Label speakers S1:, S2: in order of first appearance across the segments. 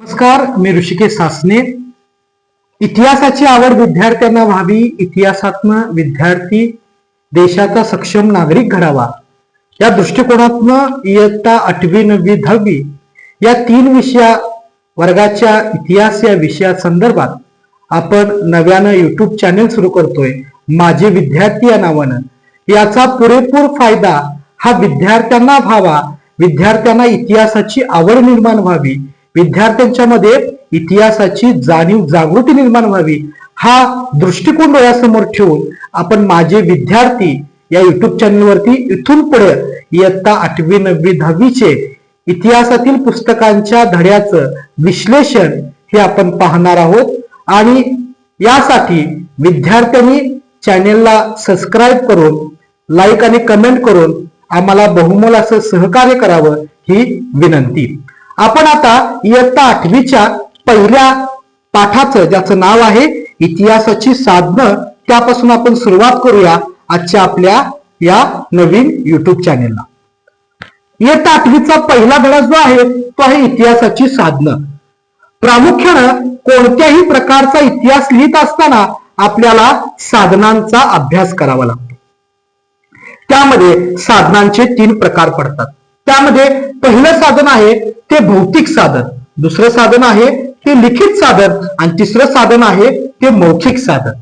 S1: नमस्कार मी ऋषिकेश सासने. इतिहासाची आवड विद्यार्थ्यांना व्हावी इतिहासातनं विद्यार्थी देशाचा सक्षम नागरिक घडावा. या दृष्टिकोनातनं इयत्ता आठवी नववी दहावी या तीन विषया वर्गाच्या इतिहास या विषया संदर्भात आपण नव्यानं युट्यूब चॅनेल सुरू करतोय. माझे विद्यार्थी या नावानं. याचा पुरेपूर फायदा हा विद्यार्थ्यांना व्हावा विद्यार्थ्यांना इतिहासाची आवड निर्माण व्हावी विद्यार्थ्यांच्या मध्ये इतिहासाची जाणीव जागृती निर्माण व्हावी हा दृष्टिकोन डोळ्यासमोर ठेवून आपण माझे विद्यार्थी या युट्यूब चॅनलवरती इथून पुढे इयत्ता आठवी नववी दहावीचे इतिहासातील पुस्तकांच्या धड्याचं विश्लेषण हे आपण पाहणार आहोत. आणि यासाठी विद्यार्थ्यांनी चॅनेलला सबस्क्राईब करून लाईक आणि कमेंट करून आम्हाला बहुमोल असं सहकार्य करावं ही विनंती. आपण आता इयत्ता आठवीच्या पहिल्या पाठाचं ज्याचं नाव आहे इतिहासाची साधनं त्यापासून आपण सुरुवात करूया आजच्या आपल्या या नवीन युट्यूब चॅनेलला इयत्ता आठवीचा पहिला धडा जो आहे तो आहे इतिहासाची साधनं. प्रामुख्यानं कोणत्याही प्रकारचा इतिहास लिहित असताना आपल्याला साधनांचा अभ्यास करावा लागतो. त्यामध्ये साधनांचे तीन प्रकार पडतात. त्यामध्ये पहिलं साधन आहे ते भौतिक साधन. दुसरं साधन आहे ते लिखित साधन आणि तिसरं साधन आहे ते मौखिक साधन.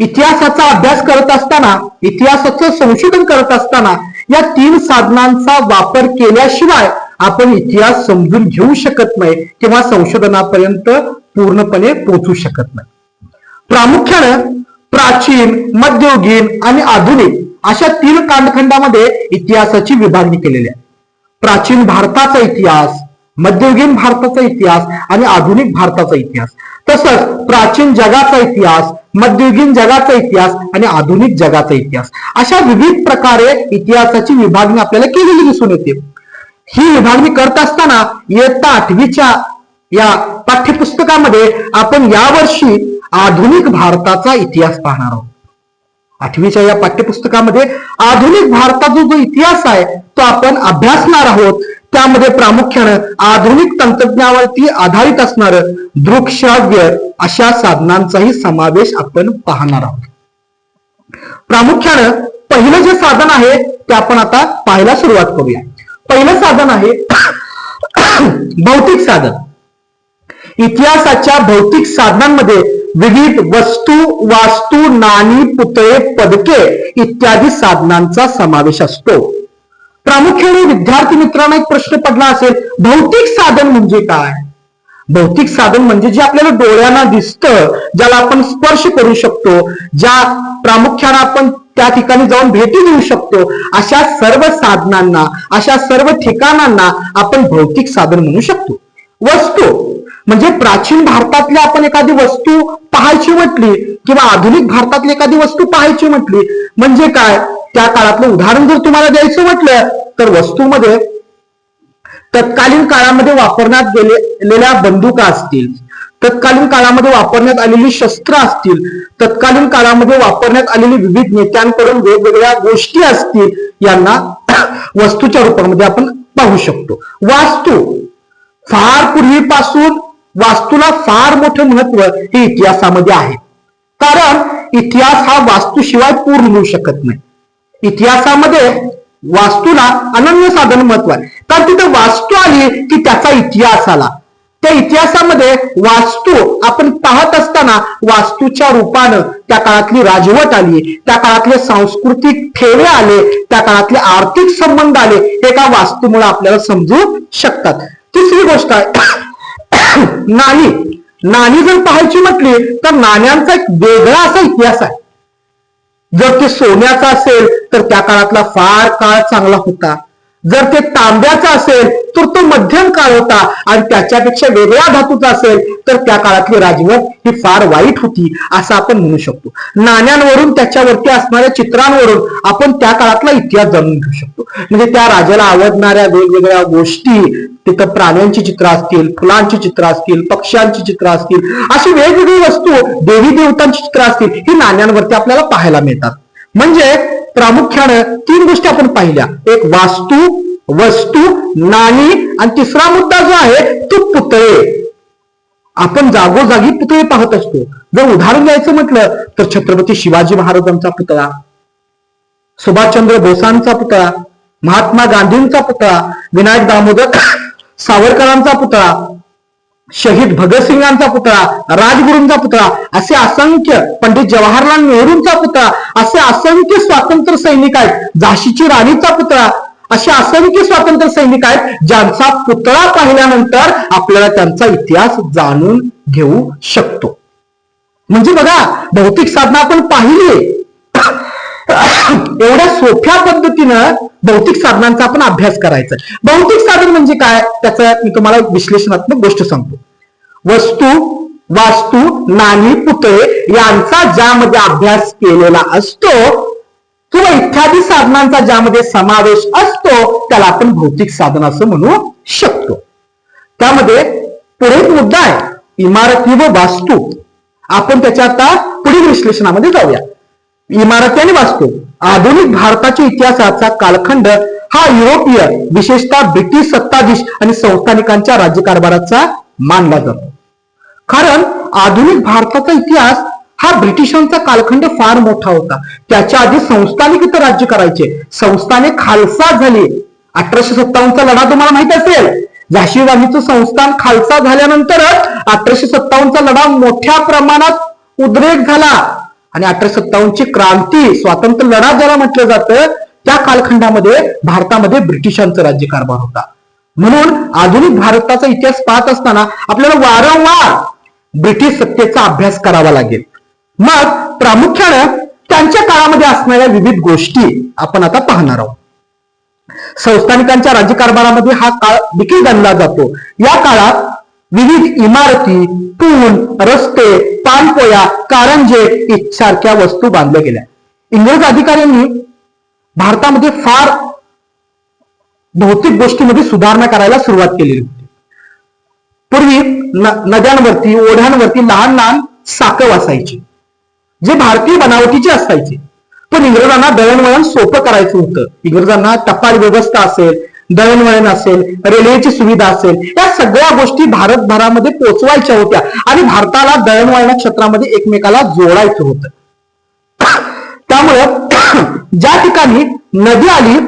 S1: इतिहासाचा अभ्यास करत असताना इतिहासाचं संशोधन करत असताना या तीन साधनांचा वापर केल्याशिवाय आपण इतिहास समजून घेऊ शकत नाही किंवा संशोधनापर्यंत पूर्णपणे पोहोचू शकत नाही. प्रामुख्यानं प्राचीन मध्ययुगीन आणि आधुनिक अशा तीन कालखंडामध्ये इतिहासाची विभागणी केलेली आहे. प्राचीन भारताचा इतिहास मध्ययुगीन भारताचा इतिहास आणि आधुनिक भारताचा इतिहास. तसंच प्राचीन जगाचा इतिहास मध्ययुगीन जगाचा इतिहास आणि आधुनिक जगाचा इतिहास. अशा विविध प्रकारे इतिहासाची विभागणी आपल्याला केलेली दिसून येते. ही विभागणी करत असताना इयत्ता आठवीच्या या पाठ्यपुस्तकामध्ये आपण यावर्षी आधुनिक भारताचा इतिहास पाहणार आहोत. आठवीच्या या पाठ्यपुस्तकामध्ये आधुनिक भारताचा जो इतिहास आहे तो आपण अभ्यासणार आहोत. त्यामध्ये प्रामुख्यानं आधुनिक तंत्रज्ञानावरती आधारित असणारं दृकश्राव्य अशा साधनांचाही समावेश आपण पाहणार आहोत. प्रामुख्यानं पहिलं जे साधन आहे ते आपण आता पाहायला सुरुवात करूया. पहिलं साधन आहे भौतिक साधन. इतिहासाच्या भौतिक साधनांमध्ये विविध वस्तू वास्तू नाणी पुतळे पदके इत्यादी साधनांचा समावेश असतो. प्रामुख्याने विद्यार्थी मित्रांना एक प्रश्न पडला असेल भौतिक साधन म्हणजे काय? भौतिक साधन म्हणजे जे आपल्याला डोळ्यांना दिसतं ज्याला आपण स्पर्श करू शकतो ज्या प्रामुख्याने आपण त्या ठिकाणी जाऊन भेटी देऊ शकतो अशा सर्व साधनांना अशा सर्व ठिकाणांना आपण भौतिक साधन म्हणू शकतो. वस्तू. म्हणजे प्राचीन भारतातली आपण एखादी वस्तू पाहायची म्हटली किंवा आधुनिक भारतातली एखादी वस्तू पाहायची म्हटली म्हणजे काय? त्या काळातलं उदाहरण जर तुम्हाला द्यायचं म्हटलं तर वस्तूमध्ये तत्कालीन काळामध्ये वापरण्यात गेलेल्या बंदुका असतील तत्कालीन काळामध्ये वापरण्यात आलेली शस्त्र असतील तत्कालीन काळामध्ये वापरण्यात आलेली विविध नेत्यांकडून वेगवेगळ्या गोष्टी असतील यांना वस्तूच्या रूपामध्ये आपण पाहू शकतो. वास्तू फार पूर्वीपासून वास्तूला फार मोठं महत्त्व हे इतिहासामध्ये आहे. कारण इतिहास हा वास्तूशिवाय पूर्ण होऊ शकत नाही. इतिहासामध्ये वास्तूला अनन्य साधन महत्त्व आहे. कारण तिथे वास्तू आली की त्याचा इतिहास आला. त्या इतिहासामध्ये वास्तू आपण पाहत असताना वास्तूच्या रूपानं त्या काळातली राजवट आली त्या काळातले सांस्कृतिक ठेवे आले त्या काळातले आर्थिक संबंध आले हे एका वास्तूमुळे आपल्याला समजू शकतात. तिसरी गोष्ट आहे नाणी. नाणी जर पाहायची म्हटली तर नाण्यांचा एक वेगळा असा इतिहास आहे. जर ते सोन्याचा असेल तर त्या काळातला फार काळ चांगला होता. जर ते तांब्याचा असेल तर तो मध्यम काळ होता आणि त्याच्यापेक्षा वेगळ्या धातूचा असेल तर त्या काळातली राजवट ही फार वाईट होती असं आपण म्हणू शकतो. नाण्यांवरून त्याच्यावरती असणाऱ्या चित्रांवरून आपण त्या काळातला इतिहास जाणून घेऊ शकतो. म्हणजे त्या राजाला आवडणाऱ्या वेगवेगळ्या गोष्टी तिथं प्राण्यांची चित्र असतील फुलांची चित्र असतील पक्ष्यांची चित्र असतील अशी वेगवेगळी वस्तू देवी देवतांची चित्र असतील ही नाण्यांवरती आपल्याला पाहायला मिळतात. म्हणजे प्रामुख्यानं तीन गोष्टी आपण पाहिल्या. एक वास्तू वस्तू नाणी आणि तिसरा मुद्दा जो आहे तो पुतळे. आपण जागोजागी पुतळे पाहत असतो. जर उदाहरण द्यायचं म्हटलं तर छत्रपती शिवाजी महाराजांचा पुतळा सुभाषचंद्र बोसांचा पुतळा महात्मा गांधींचा पुतळा विनायक दामोदर सावरकरांचा पुतळा शहीद भगतसिंगांचा पुतळा राजगुरूंचा पुतळा असे असंख्य पंडित जवाहरलाल नेहरूंचा पुतळा असे असंख्य स्वातंत्र्य सैनिक आहेत झाशीची राणीचा पुतळा असे असंख्य स्वातंत्र्य सैनिक आहेत ज्यांचा पुतळा पाहिल्यानंतर आपल्याला त्यांचा इतिहास जाणून घेऊ शकतो. म्हणजे बघा भौतिक साधना आपण पाहिली. एवढ्या सोप्या पद्धतीनं भौतिक साधनांचा आपण अभ्यास करायचा. भौतिक साधन म्हणजे काय? त्याचं मी तुम्हाला एक विश्लेषणात्मक गोष्ट सांगतो. वस्तू वास्तू नाणी पुतळे यांचा ज्यामध्ये अभ्यास केलेला असतो किंवा इत्यादी साधनांचा ज्यामध्ये समावेश असतो त्याला आपण भौतिक साधन असं म्हणू शकतो. त्यामध्ये पुढे एक मुद्दा आहे. इमारती व वास्तू. आपण त्याच्या आता पुढील विश्लेषणामध्ये जाऊया. इमारती आणि वास्तू. आधुनिक भारताच्या इतिहासाचा कालखंड हा युरोपीय विशेषतः ब्रिटिश सत्ताधीश आणि संस्थानिकांच्या राज्यकारभाराचा मानला जातो. कारण आधुनिक भारताचा इतिहास हा ब्रिटिशांचा कालखंड फार मोठा होता. त्याच्या आधी संस्थानिक इथं राज्य करायचे. संस्थाने खालसा झाली. अठराशे सत्तावन्नचा लढा तुम्हाला माहीत असेल. झाशी राणीचं संस्थान खालसा झाल्यानंतरच अठराशे सत्तावन्नचा लढा मोठ्या प्रमाणात उद्रेक झाला. आणि अठराशे सत्तावन्नची क्रांती स्वातंत्र्य लढा ज्याला म्हटलं जातं त्या कालखंडामध्ये भारतामध्ये ब्रिटिशांचा राज्यकारभार होता. म्हणून आधुनिक भारताचा इतिहास पाहत असताना आपल्याला वारंवार ब्रिटिश सत्तेचा अभ्यास करावा लागेल. मग प्रामुख्यानं त्यांच्या काळामध्ये असणाऱ्या विविध गोष्टी आपण आता पाहणार आहोत. संस्थानिकांच्या राज्यकारभारामध्ये हा काळ देखील गणला जातो. या काळात विविध इमारती पूल रस्ते पानपोया कारंजे सारख्या वस्तू बांधल्या गेल्या. इंग्रज अधिकाऱ्यांनी भारतामध्ये फार भौतिक गोष्टीमध्ये सुधारणा करायला सुरुवात केलेली होती. पूर्वी न- नद्यांवरती ओढ्यांवरती लहान लहान साकव असायची जे भारतीय बनावटीचे असायचे. पण इंग्रजांना दळणवळण सोपं करायचं होतं. इंग्रजांना टपाल व्यवस्था असेल दळणवळण असेल रेल्वेची सुविधा असेल या सगळ्या गोष्टी भारतभरामध्ये पोचवायच्या होत्या. आणि भारताला दळणवळण क्षेत्रामध्ये एकमेकाला जोडायचं होतं. त्यामुळं ज्या ठिकाणी नदी आली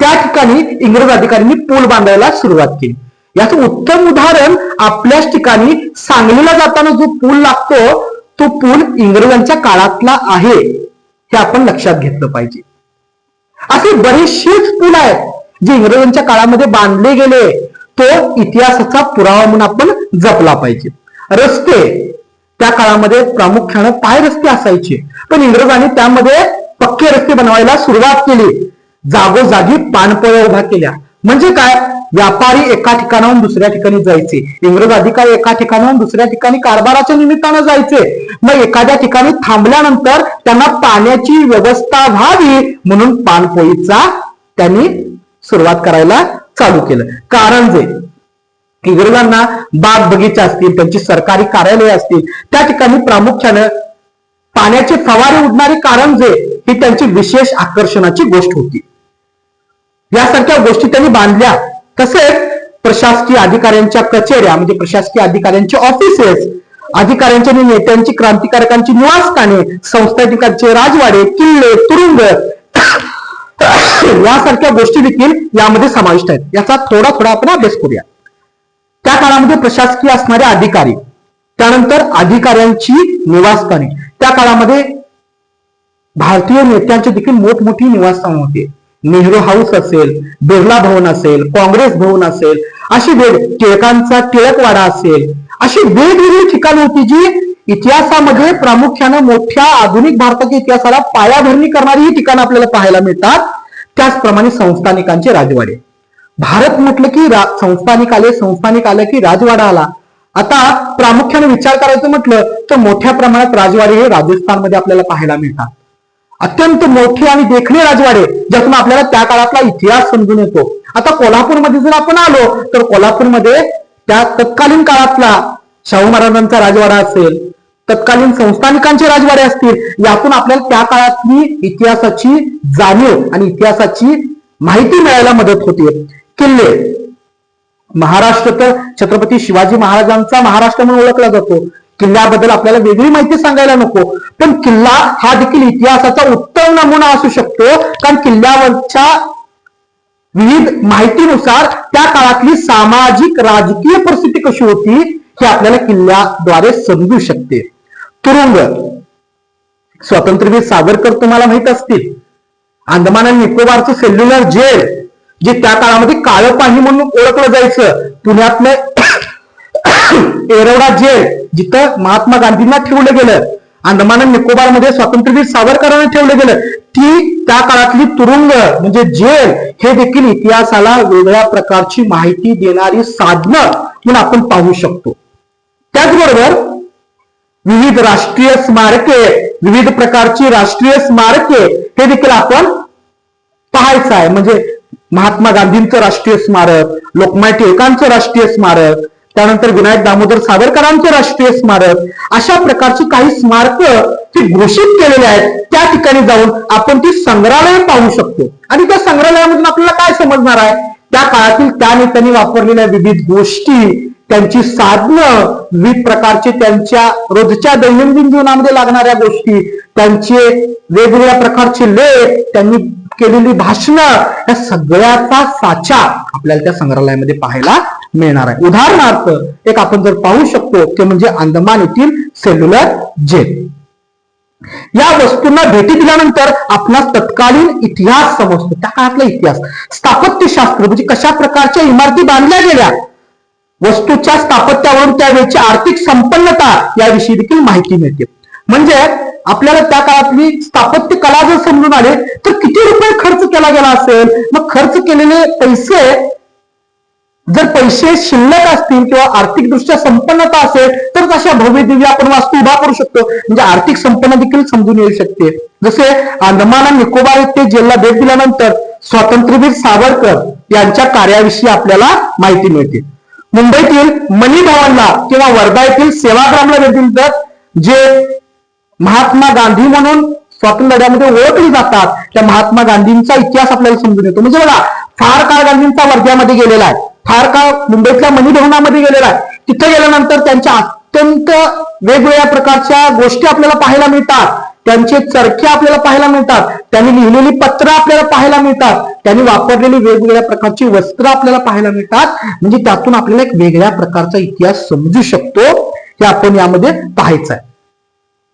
S1: त्या ठिकाणी इंग्रज अधिकाऱ्यांनी पूल बांधायला सुरुवात केली. याचं उत्तम उदाहरण आपल्याच ठिकाणी सांगलीला जाताना जो पूल लागतो तो पूल इंग्रजांच्या काळातला आहे हे आपण लक्षात घेतलं पाहिजे. असे बरेचसेच पूल आहेत. जे इंग्रजांच्या काळामध्ये बांधले गेले तो इतिहासाचा पुरावा म्हणून आपण जपला पाहिजे. रस्ते त्या काळामध्ये प्रामुख्यानं पाय रस्ते असायचे. पण इंग्रजांनी त्यामध्ये पक्के रस्ते बनवायला सुरुवात केली. जागोजागी पाणपोळ्या उभ्या केल्या. म्हणजे काय? व्यापारी एका ठिकाणाहून दुसऱ्या ठिकाणी जायचे. इंग्रज अधिकारी एका ठिकाणाहून दुसऱ्या ठिकाणी कारभाराच्या निमित्तानं जायचे. मग एखाद्या ठिकाणी थांबल्यानंतर त्यांना पाण्याची व्यवस्था व्हावी म्हणून पाणपोळीचा त्यांनी सुरुवात करायला चालू केलं. कारण जे इंग्रजांना बाग बगीचा असतील त्यांची सरकारी कार्यालय असतील त्या ठिकाणी प्रामुख्यानं पाण्याचे फवारे उडणारे कारंजे ही त्यांची विशेष आकर्षणाची गोष्ट होती. यासारख्या गोष्टी त्यांनी बांधल्या. तसेच प्रशासकीय अधिकाऱ्यांच्या कचेऱ्या म्हणजे प्रशासकीय अधिकाऱ्यांचे ऑफिसेस अधिकाऱ्यांच्या आणि नेत्यांची क्रांतिकारकांची निवासस्थाने संस्थानिकांचे राजवाडे किल्ले तुरुंग यासारख्या गोष्टी देखील यामध्ये समाविष्ट आहेत. याचा थोडा थोडा आपण अभ्यास करूया. त्या काळामध्ये प्रशासकीय असणारे अधिकारी त्यानंतर अधिकाऱ्यांची निवासस्थाने. त्या काळामध्ये भारतीय नेत्यांचे देखील मोठमोठी निवासस्थान होते. नेहरू हाऊस असेल बिर्ला भवन असेल काँग्रेस भवन असेल अशी वेग टिळकांचा टिळकवाडा असेल अशी वेगवेगळी ठिकाणं होती जी इतिहासामध्ये प्रामुख्यानं मोठ्या आधुनिक भारताच्या इतिहासाला पायाभरणी करणारी ही ठिकाणं आपल्याला पाहायला मिळतात. त्याचप्रमाणे संस्थानिकांचे राजवाडे. भारत म्हटलं की रा- संस्थानिक आले संस्थानिक आलं की राजवाडा आला. आता प्रामुख्याने विचार करायचं म्हटलं तर मोठ्या प्रमाणात राजवाडे हे राजस्थानमध्ये आपल्याला पाहायला मिळतात. अत्यंत मोठे आणि देखणे राजवाडे ज्यातून आपल्याला त्या काळातला इतिहास समजून येतो. आता कोल्हापूरमध्ये जर आपण आलो तर कोल्हापूरमध्ये त्या तत्कालीन काळातला शाहू महाराजांचा राजवाडा असेल तत्कालीन संस्थानिकांचे राजवाडे असतील यातून आपल्याला त्या काळातली इतिहासाची जाणीव आणि इतिहासाची माहिती मिळायला मदत होते. किल्ले. महाराष्ट्र तर छत्रपती शिवाजी महाराजांचा महाराष्ट्र म्हणून ओळखला जातो. किल्ल्याबद्दल आपल्याला वेगळी माहिती सांगायला नको. पण किल्ला हा देखील इतिहासाचा उत्तम नमुना असू शकतो कारण किल्ल्यावरच्या विविध माहितीनुसार त्या काळातली सामाजिक राजकीय परिस्थिती कशी होती हे आपल्याला किल्ल्याद्वारे समजू शकते तुरुंग. स्वातंत्र्यवीर सावरकर तुम्हाला माहीत असतील. अंदमान आणि निकोबारचं सेल्युलर जेल जे त्या काळामध्ये काळं पाणी म्हणून ओळखलं जायचं. पुण्यातलं एरवडा जेल जिथं महात्मा गांधींना ठेवलं गेलं. अंदमान आणि निकोबारमध्ये स्वातंत्र्यवीर सावरकरांना ठेवलं गेलं. ती त्या काळातली तुरुंग म्हणजे जेल हे देखील इतिहासाला वेगळ्या प्रकारची माहिती देणारी साधनं म्हणून आपण पाहू शकतो. त्याचबरोबर विविध राष्ट्रीय स्मारके विविध प्रकारची राष्ट्रीय स्मारके हे देखील आपण पाहायचं आहे. म्हणजे महात्मा गांधींचं राष्ट्रीय स्मारक लोकमान्य टिळकांचं राष्ट्रीय स्मारक त्यानंतर विनायक दामोदर सावरकरांचं राष्ट्रीय स्मारक अशा प्रकारची काही स्मारक ती घोषित केलेली आहेत. त्या ठिकाणी जाऊन आपण ती संग्रहालय पाहू शकतो. आणि त्या संग्रहालयामधून आपल्याला काय समजणार आहे? त्या काळातील त्या नेत्यांनी वापरलेल्या विविध गोष्टी त्यांची साधनं विविध प्रकारचे त्यांच्या रोजच्या दैनंदिन जीवनामध्ये लागणाऱ्या गोष्टी त्यांचे वेगवेगळ्या प्रकारचे लेख त्यांनी केलेली भाषणं या सगळ्याचा साचा आपल्याला त्या संग्रहालयामध्ये पाहायला मिळणार आहे. उदाहरणार्थ एक आपण जर पाहू शकतो ते म्हणजे अंदमान येथील सेल्युलर जेल. या वस्तूंना भेटी दिल्यानंतर आपणास तत्कालीन इतिहास समजतो. त्या काळातला इतिहास. स्थापत्यशास्त्र म्हणजे कशा प्रकारच्या इमारती बांधल्या गेल्या? वस्तूच्या स्थापत्यावरून त्यावेळची आर्थिक संपन्नता याविषयी देखील माहिती मिळते. म्हणजे आपल्याला त्या काळातली स्थापत्य कला जर समजून आले तर किती रुपये खर्च केला गेला असेल? मग खर्च केलेले पैसे जर पैसे शिल्लक असतील किंवा आर्थिकदृष्ट्या संपन्नता असेल तर अशा भव्य दिव्य आपण वास्तू उभा करू शकतो. म्हणजे आर्थिक संपन्न देखील समजून येऊ शकते. जसे अंदमान आणि निकोबार येथे जेलला भेट दिल्यानंतर स्वातंत्र्यवीर सावरकर यांच्या कार्याविषयी आपल्याला माहिती मिळते. मुंबईतील मनी किंवा वर्धा येथील सेवाग्रामला भेट तर जे महात्मा गांधी म्हणून स्वातंत्र्य लढ्यामध्ये ओळखले जातात त्या महात्मा गांधींचा इतिहास आपल्याला समजून येतो. म्हणजे बघा फार काळ गांधींचा वर्ध्यामध्ये गेलेला आहे. फार काळ मुंबईतल्या मणिभवनामध्ये गेलेला आहे. तिथे गेल्यानंतर त्यांच्या अत्यंत वेगवेगळ्या प्रकारच्या गोष्टी आपल्याला पाहायला मिळतात. त्यांचे चरखे आपल्याला पाहायला मिळतात. त्यांनी लिहिलेली पत्र आपल्याला पाहायला मिळतात. त्यांनी वापरलेली वेगवेगळ्या प्रकारची वस्त्र आपल्याला पाहायला मिळतात. म्हणजे त्यातून आपल्याला एक वेगळ्या प्रकारचा इतिहास समजू शकतो हे आपण यामध्ये पाहायचं आहे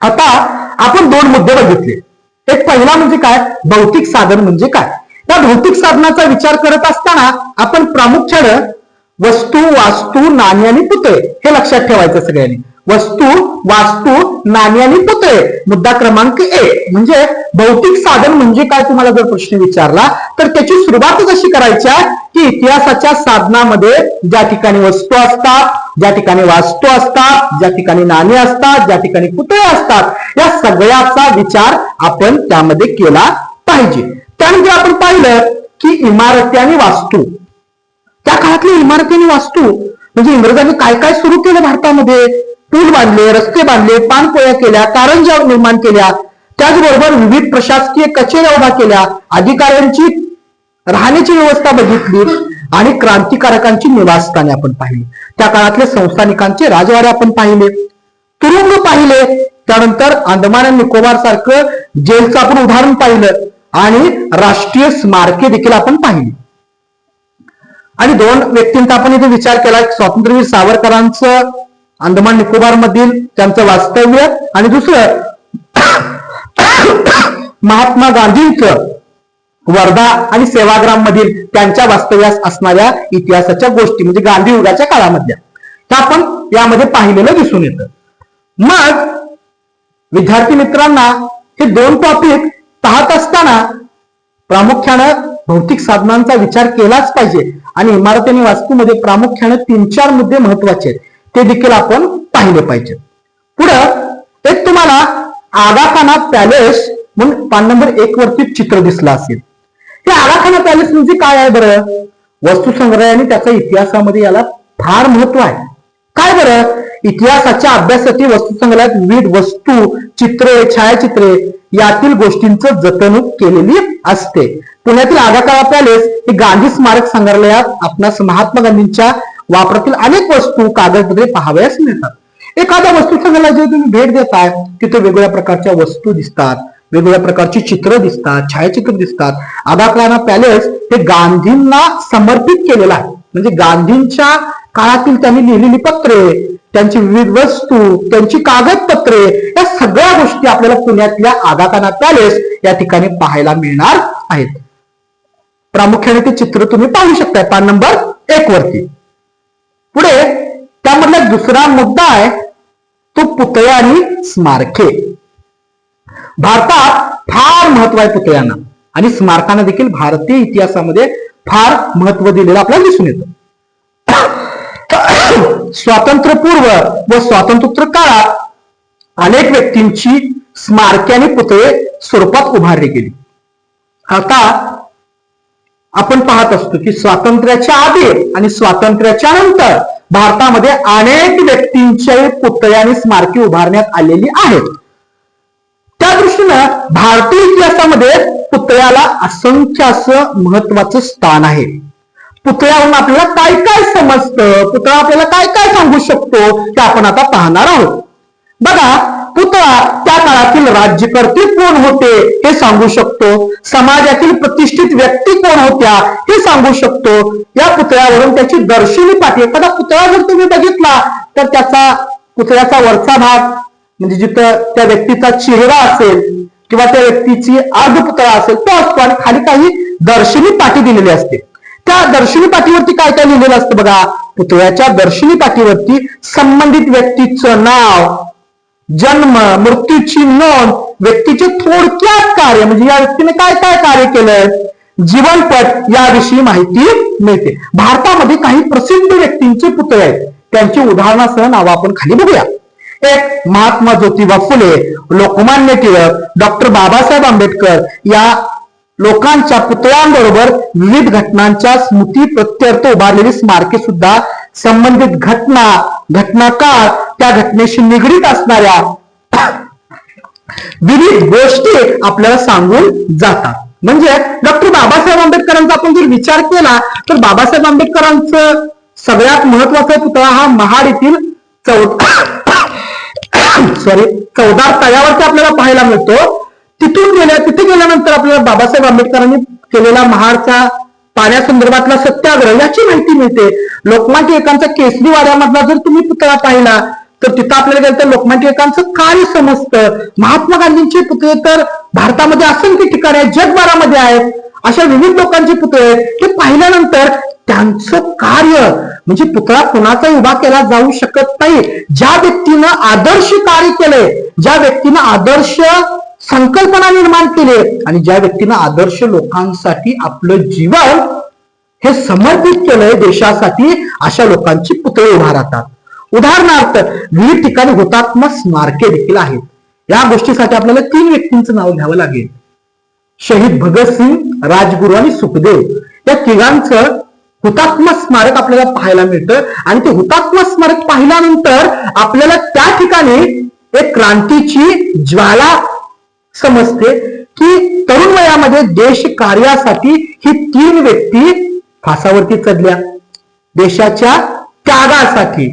S1: आता आपण दोन मुद्दे बघितले. एक पहिला म्हणजे काय? भौतिक साधन म्हणजे काय? या भौतिक साधनाचा विचार करत असताना आपण प्रामुख्यानं वस्तू वास्तू नाणी आणि पुतळे हे लक्षात ठेवायचं सगळ्यांनी. वस्तू वास्तू नाणी आणि पुतळे. मुद्दा क्रमांक एक. म्हणजे भौतिक साधन म्हणजे काय तुम्हाला जर प्रश्न विचारला तर त्याची सुरुवातच अशी करायची आहे? की इतिहासाच्या साधनामध्ये ज्या ठिकाणी वस्तू असतात ज्या ठिकाणी वास्तू असतात ज्या ठिकाणी नाणी असतात ज्या ठिकाणी पुतळे असतात या सगळ्याचा विचार आपण त्यामध्ये केला पाहिजे. त्यानंतर आपण पाहिलं की इमारती आणि वास्तू. त्या काळातली इमारती आणि वास्तू म्हणजे इंग्रजांनी काय काय सुरू केलं भारतामध्ये? पूल बांधले रस्ते बांधले पाणपोळ्या केल्या कारंजा निर्माण केल्या त्याचबरोबर विविध प्रशासकीय कचेऱ्या उभा केल्या अधिकाऱ्यांची राहण्याची व्यवस्था बघितली आणि क्रांतिकारकांची निवासस्थाने आपण पाहिली. त्या काळातले संस्थानिकांचे राजवाडे आपण पाहिले. तुरुंग पाहिले. त्यानंतर अंदमान आणि निकोबार सारखं जेलचं आपण उदाहरण पाहिलं आणि राष्ट्रीय स्मारके देखील आपण पाहिली. आणि दोन व्यक्तींचा आपण इथे विचार केला. स्वातंत्र्यवीर सावरकरांचं अंदमान निकोबार मधील त्यांचं वास्तव्य आणि दुसरं महात्मा गांधींचं वर्धा आणि सेवाग्राम मधील त्यांच्या वास्तव्यास असणाऱ्या इतिहासाच्या गोष्टी म्हणजे गांधी युगाच्या काळामधल्या. त्या आपण यामध्ये पाहिलेलं दिसून येतं. मग विद्यार्थी मित्रांना हे दोन टॉपिक पाहत असताना प्रामुख्यानं भौतिक साधनांचा विचार केलाच पाहिजे. आणि इमारत आणि वास्तूमध्ये प्रामुख्यानं तीन चार मुद्दे महत्त्वाचे आहेत. ते देखील आपण पाहिले पाहिजे. पुढं एक तुम्हाला आगाखाना पॅलेस म्हणून पान नंबर एक वरती चित्र दिसलं असेल. हे आगाखाना पॅलेस म्हणजे काय आहे बरं? वस्तू संग्रह आणि त्याच्या इतिहासामध्ये याला फार महत्त्व आहे. काय बरं? इतिहासाच्या अभ्यासासाठी वस्तू संग्रहात विविध वस्तू चित्रे छायाचित्रे यातील गोष्टींचं जतणूक केलेली असते. पुण्यातील आगाकाळा पॅलेस हे गांधी स्मारक संग्रहालयात आपणास महात्मा गांधींच्या वापरातील अनेक वस्तू कागदपत्रे पाहावयास मिळतात. एखाद्या वस्तू संग्रहालयात जेव्हा तुम्ही भेट देताय तिथे वेगवेगळ्या प्रकारच्या वस्तू दिसतात वेगवेगळ्या प्रकारची चित्र दिसतात छायाचित्र दिसतात. आगाखाना पॅलेस हे गांधींना समर्पित केलेलं आहे. म्हणजे गांधींच्या काळातील त्यांनी लिहिलेली पत्रे त्यांची विविध वस्तू त्यांची कागदपत्रे या सगळ्या गोष्टी आपल्याला पुण्यातल्या आगाखाना पॅलेस या ठिकाणी पाहायला मिळणार आहेत. प्रामुख्याने ते चित्र तुम्ही पाहू शकताय. पान नंबर एक वरती. पुढे त्यामधला दुसरा मुद्दा आहे तो पुतळे आणि स्मारके. भारतात फार महत्त्व आहे पुतळ्यांना. आणि स्मारकांना देखील भारतीय इतिहासामध्ये फार महत्त्व दिलेलं आपल्याला दिसून येतं. स्वातंत्र्यपूर्व व स्वातंत्र्योत्तर काळात अनेक व्यक्तींची स्मारके आणि पुतळे स्वरूपात उभारली गेली. आता आपण पाहत असतो की स्वातंत्र्याच्या आधी आणि स्वातंत्र्याच्या नंतर भारतामध्ये अनेक व्यक्तींचे पुतळे आणि स्मारके उभारण्यात आलेली आहेत. त्या दृष्टीनं भारतीय इतिहासामध्ये पुतळ्याला असंख्य असं महत्वाचं स्थान आहे. पुतळ्यावरून आपल्याला काय काय समजतं? पुतळा आपल्याला काय काय सांगू शकतो? ते आपण आता पाहणार आहोत. बघा पुतळा त्या काळातील राज्यकर्ते कोण होते हे सांगू शकतो. समाजातील प्रतिष्ठित व्यक्ती कोण होत्या हे सांगू शकतो. या पुतळ्यावरून त्याची दर्शनी पाठी एखादा पुतळा जर तुम्ही बघितला तर त्याचा पुतळ्याचा वरचा भाग म्हणजे जिथं त्या व्यक्तीचा चेहरा असेल किंवा त्या व्यक्तीची अर्ध पुतळा असेल तो असतो आणि खाली काही दर्शनी पाठी दिलेली असते. त्या दर्शनी पाठीवरती काय काय लिहिलेलं असतं बघा? पुतळ्याच्या दर्शनी पाठीवरती संबंधित व्यक्तीचं नाव जन्म मृत्यूची नोंद व्यक्तीचे थोडक्यात कार्य म्हणजे या व्यक्तीने काय काय कार्य केलंय? जीवनपट याविषयी माहिती मिळते. भारतामध्ये काही प्रसिद्ध व्यक्तींचे पुतळे आहेत. त्यांची उदाहरणासह नावं आपण खाली बघूया. एक महात्मा ज्योतिबा फुले लोकमान्य टिळक डॉक्टर बाबासाहेब आंबेडकर या लोकांच्या पुतळ्यांबरोबर विविध घटनांच्या स्मृती प्रत्यर्थ उभारलेली स्मारके सुद्धा संबंधित घटना घटनाकाळ त्या घटनेशी निगडीत असणाऱ्या विविध गोष्टी आपल्याला सांगून जातात. म्हणजे डॉक्टर बाबासाहेब आंबेडकरांचा आपण जर विचार केला तर बाबासाहेब आंबेडकरांचं सगळ्यात महत्त्वाचा पुतळा हा महाड येथील चौदा सॉरी चौदार तळ्यावरती आपल्याला पाहायला मिळतो. तिथून गेल्या तिथे गेल्यानंतर आपल्याला बाबासाहेब आंबेडकरांनी केलेला महाडचा पाण्यासंदर्भातला सत्याग्रह याची माहिती मिळते. लोकमान्य टिळकांचा केसरी वाड्यामधला जर तुम्ही पुतळा पाहिला तर तिथं आपल्याला गेलं तर लोकमान्य टिळकांचं कार्य समजतं महात्मा गांधींचे पुतळे तर भारतामध्ये असंख्य ठिकाणी आहेत जगभरामध्ये आहेत. अशा विविध लोकांचे पुतळे आहेत. पाहिल्यानंतर त्यांचं कार्य म्हणजे पुतळा कुणाचा उभा केला जाऊ शकत नाही. ज्या व्यक्तीनं आदर्श कार्य केलंय ज्या व्यक्तीनं आदर्श संकल्पना निर्माण केली. आणि ज्या व्यक्तीनं आदर्श लोकांसाठी आपलं जीवन हे समर्पित केलंय देशासाठी अशा लोकांची पुतळे उभा राहतात. उदाहरणार्थ विविध ठिकाणी हुतात्मा स्मारके देखील आहेत. या गोष्टीसाठी आपल्याला तीन व्यक्तींचं नाव घ्यावं लागेल. शहीद भगतसिंग राजगुरू आणि सुखदेव. या तिघांचं हुतात्मा स्मारक आपल्याला पाहायला मिळतं. आणि ते हुतात्मा स्मारक पाहिल्यानंतर आपल्याला त्या ठिकाणी एक क्रांतीची ज्वाला समजते की तरुण वयामध्ये देश कार्यासाठी ही तीन व्यक्ती फासावरती चढल्या. देशाच्या त्यागासाठी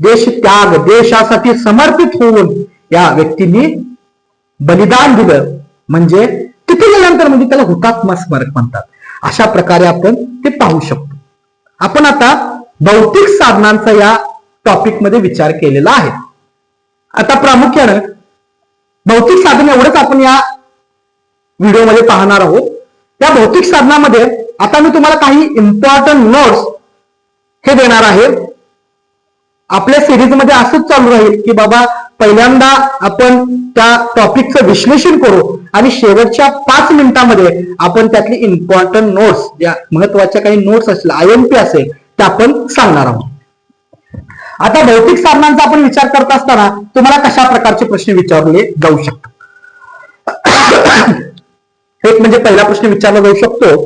S1: देश त्याग देशासाठी समर्पित होऊन या व्यक्तींनी बलिदान दिलं. म्हणजे तिथे गेल्यानंतर म्हणजे त्याला हुतात्मा स्मारक म्हणतात. अशा प्रकारे आपण ते पाहू शकतो. आपण आता भौतिक साधनांचा या टॉपिकमध्ये विचार केलेला आहे. आता प्रामुख्यानं भौतिक साधन एवढंच आपण या व्हिडिओमध्ये पाहणार आहोत. त्या भौतिक साधनामध्ये आता मी तुम्हाला काही इम्पॉर्टंट नोट्स हे देणार आहे. आपल्या सिरीजमध्ये असंच चालू राहील की बाबा पहिल्यांदा आपण त्या टॉपिकचं विश्लेषण करू आणि शेवटच्या पाच मिनिटांमध्ये आपण त्यातली इम्पॉर्टंट नोट्स ज्या महत्त्वाच्या काही नोट्स असतील आय एम पी असेल त्या आपण सांगणार आहोत. आता भौतिक साधनांचा आपण विचार करत असताना तुम्हाला कशा प्रकारचे प्रश्न विचारले जाऊ शकतात? एक म्हणजे पहिला प्रश्न विचारला जाऊ शकतो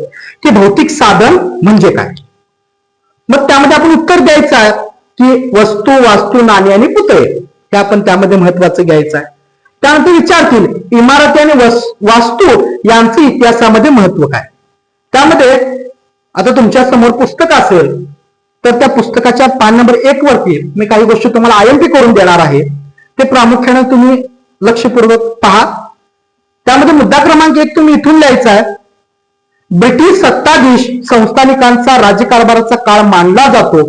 S1: की भौतिक साधन म्हणजे काय? मग त्यामध्ये आपण उत्तर द्यायचं आहे की वस्तू वास्तू नाणी आणि पुतळे हे आपण त्यामध्ये महत्वाचं घ्यायचं आहे. त्यानंतर विचारतील इमारती आणि वास्तू यांचं इतिहासामध्ये महत्त्व काय? त्यामध्ये आता तुमच्यासमोर पुस्तक असेल तर त्या पुस्तकाच्या पान नंबर एक वरती मी काही गोष्टी तुम्हाला आयएमपी करून देणार आहे. ते प्रामुख्याने तुम्ही लक्षपूर्वक पहा. त्यामध्ये मुद्दा क्रमांक एक तुम्ही इथून लिहायचा आहे. ब्रिटिश सत्ताधीश संस्थानिकांचा राज्यकारभाराचा काळ मानला जातो.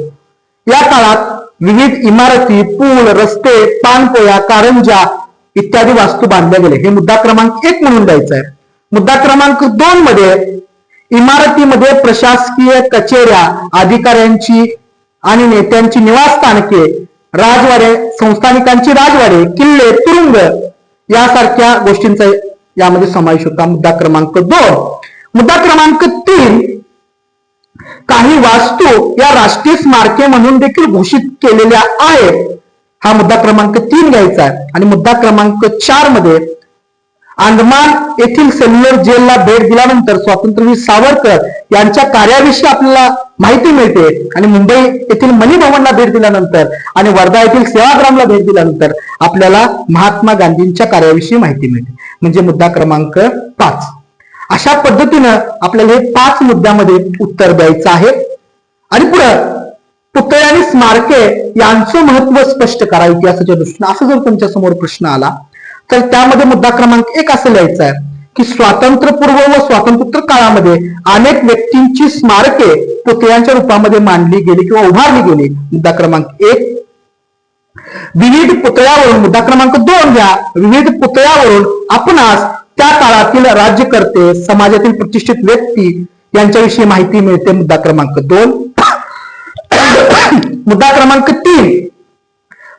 S1: या काळात विविध इमारती पूल रस्ते पानपोया कारंजा इत्यादी वास्तू बांधल्या गेले. हे मुद्दा क्रमांक एक म्हणून द्यायचा आहे. मुद्दा क्रमांक दोन मध्ये इमारतीमध्ये प्रशासकीय कचेऱ्या अधिकाऱ्यांची आणि नेत्यांची निवासस्थानके राजवाडे संस्थानिकांची राजवाडे किल्ले तुरुंग यासारख्या गोष्टींचा यामध्ये समावेश होता. मुद्दा क्रमांक दोन. मुद्दा क्रमांक तीन काही वास्तू या राष्ट्रीय स्मारके म्हणून देखील घोषित केलेल्या आहेत. हा मुद्दा क्रमांक तीन घ्यायचा आहे. आणि मुद्दा क्रमांक चारमध्ये अंदमान येथील सेल्युलर जेलला भेट दिल्यानंतर स्वातंत्र्यवीर सावरकर यांच्या कार्याविषयी आपल्याला माहिती मिळते आणि मुंबई येथील मनी भवनला भेट दिल्यानंतर आणि वर्धा येथील सेवाग्रामला भेट दिल्यानंतर आपल्याला महात्मा गांधींच्या कार्याविषयी माहिती मिळते. म्हणजे मुद्दा क्रमांक पाच. अशा पद्धतीनं आपल्याला हे पाच मुद्द्यामध्ये उत्तर द्यायचं आहे. आणि पुढं पुतळे आणि स्मारके यांचं महत्त्व स्पष्ट करा इतिहासाच्या दृष्टीने. असं जर तुमच्यासमोर प्रश्न आला तर त्यामध्ये मुद्दा क्रमांक एक असं लिहायचा आहे की स्वातंत्र्यपूर्व व स्वातंत्र्योत्तर काळामध्ये अनेक व्यक्तींची स्मारके पुतळ्यांच्या रूपामध्ये मांडली गेली किंवा उभारली गेली. मुद्दा क्रमांक एक. विविध पुतळ्यावरून मुद्दा क्रमांक दोन घ्या. विविध पुतळ्यावरून आपणास त्या काळातील राज्यकर्ते समाजातील प्रतिष्ठित व्यक्ती यांच्याविषयी माहिती मिळते. मुद्दा क्रमांक दोन. मुद्दा क्रमांक तीन.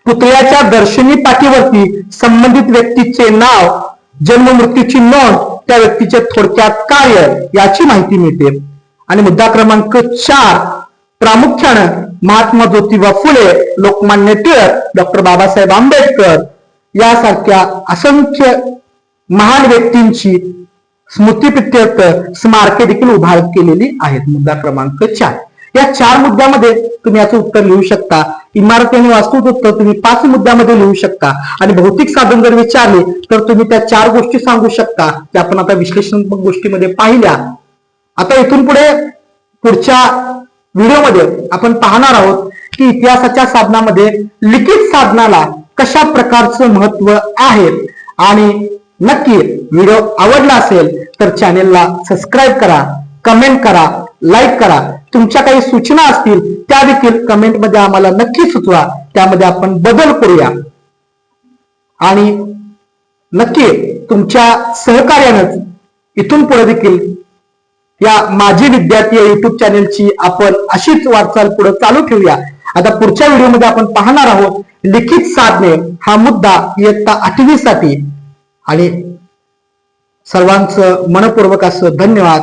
S1: पुतळ्याच्या दर्शनी पाठीवरती संबंधित व्यक्तीचे नाव जन्म मृत्यूची नोंद त्या व्यक्तीचे थोडक्यात कार्य याची माहिती मिळते. आणि मुद्दा क्रमांक चार प्रामुख्यानं महात्मा ज्योतिबा फुले लोकमान्य टिळक डॉक्टर बाबासाहेब आंबेडकर यासारख्या असंख्य महान व्यक्तींची स्मृतीप्रित्यर्थ स्मारके देखील उभार केलेली आहेत. मुद्दा क्रमांक चार. या चार मुद्द्यामध्ये तुम्ही याचं उत्तर लिहू शकता. इमारत आणि वास्तूत उत्तर तुम्ही पाच मुद्द्यामध्ये लिहू शकता. आणि भौतिक साधन जर विचारले तर तुम्ही त्या चार गोष्टी सांगू शकता. त्या आपण आता विश्लेषणात्मक गोष्टीमध्ये पाहिल्या. आता इथून पुढे पुढच्या व्हिडिओमध्ये आपण पाहणार आहोत की इतिहासाच्या साधनामध्ये लिखित साधनाला कशा प्रकारचं महत्त्व आहे. आणि नक्की व्हिडिओ आवडला असेल तर चॅनेलला सबस्क्राईब करा कमेंट करा लाईक करा. तुमच्या काही सूचना असतील त्या देखील कमेंटमध्ये आम्हाला नक्की सुचवा. त्यामध्ये आपण बदल करूया. आणि नक्की तुमच्या सहकार्यानंच इथून पुढे देखील या माझी विद्यार्थी या युट्यूब चॅनेलची आपण अशीच वाटचाल पुढे चालू ठेवूया. आता पुढच्या व्हिडिओमध्ये आपण पाहणार आहोत लिखित साधने हा मुद्दा इयत्ता आठवी साठी. आणि सर्वांचं मनपूर्वक असं धन्यवाद.